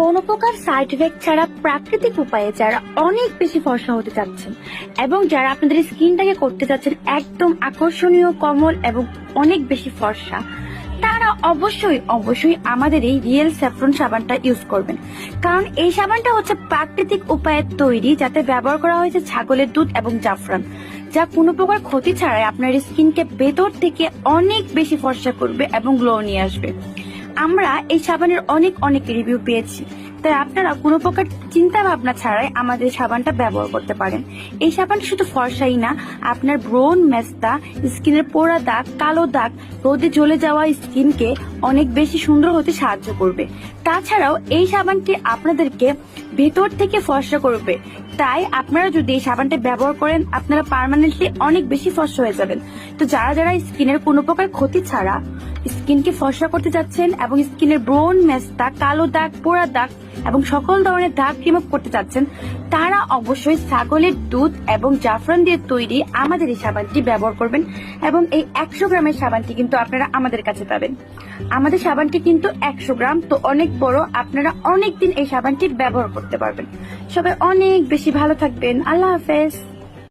কোনো প্রকার side effect ছাড়া প্রাকৃতিক উপায়ে যারা অনেক বেশি ফর্সা হতে চাচ্ছেন এবং যারা আপনাদের স্কিনটাকে করতে চাচ্ছেন একদম আকর্ষণীয়, কমল এবং অনেক বেশি ফর্সা, তারা অবশ্যই অবশ্যই আমাদের এই রিয়েল স্যাফরন সাবানটা ইউজ করবেন। কারণ এই সাবানটা হচ্ছে প্রাকৃতিক উপায়ে তৈরি যাতে ব্যবহার করা হয়েছে ছাগলের দুধ এবং জাফরান, যা কোনো প্রকার ক্ষতি ছাড়াই আপনার স্কিনকে ভেতর থেকে অনেক বেশি ফর্সা করবে এবং গ্লো নিয়ে আসবে। আমরা এই সাবানের অনেক অনেক রিভিউ পেয়েছি। তাই আপনারা কোনো প্রকার চিন্তা ভাবনা ছাড়াই আমাদের সাবানটা ব্যবহার করতে পারেন। এই সাবান শুধু ফর্সাই না, আপনার ব্রোন, মেস্তা, স্কিনের পোড়া দাগ, কালো দাগ, রোদে জ্বলে যাওয়া স্কিনকে অনেক বেশি সুন্দর হতে সাহায্য করবে। তাছাড়াও এই সাবানটি আপনাদেরকে ভেতর থেকে ফর্সা করবে। তাই আপনারা যদি এই সাবানটা ব্যবহার করেন, আপনারা পার্মানেন্টলি অনেক বেশি ফর্সা হয়ে যাবেন। তো যারা যারা স্কিনের কোনো প্রকার ক্ষতি ছাড়া স্কিনকে ফর্সা করতে যাচ্ছেন এবং স্কিনের ব্রোন, মেস্তা, কালো দাগ, পোড়া দাগ এবং সকল ধরনের দাগ রিমুভ করতে চাচ্ছেন, তারা অবশ্যই ছাগলের দুধ এবং জাফরান দিয়ে তৈরি আমাদের এই সাবানটি ব্যবহার করবেন এবং এই একশো গ্রামের সাবানটি কিন্তু আপনারা আমাদের কাছে পাবেন। আমাদের সাবানটি কিন্তু একশো গ্রাম, তো অনেক বড়, আপনারা অনেক দিন এই সাবানটি ব্যবহার করতে পারবেন। সবাই অনেক বেশি ভালো থাকবেন। আল্লাহ হাফেজ।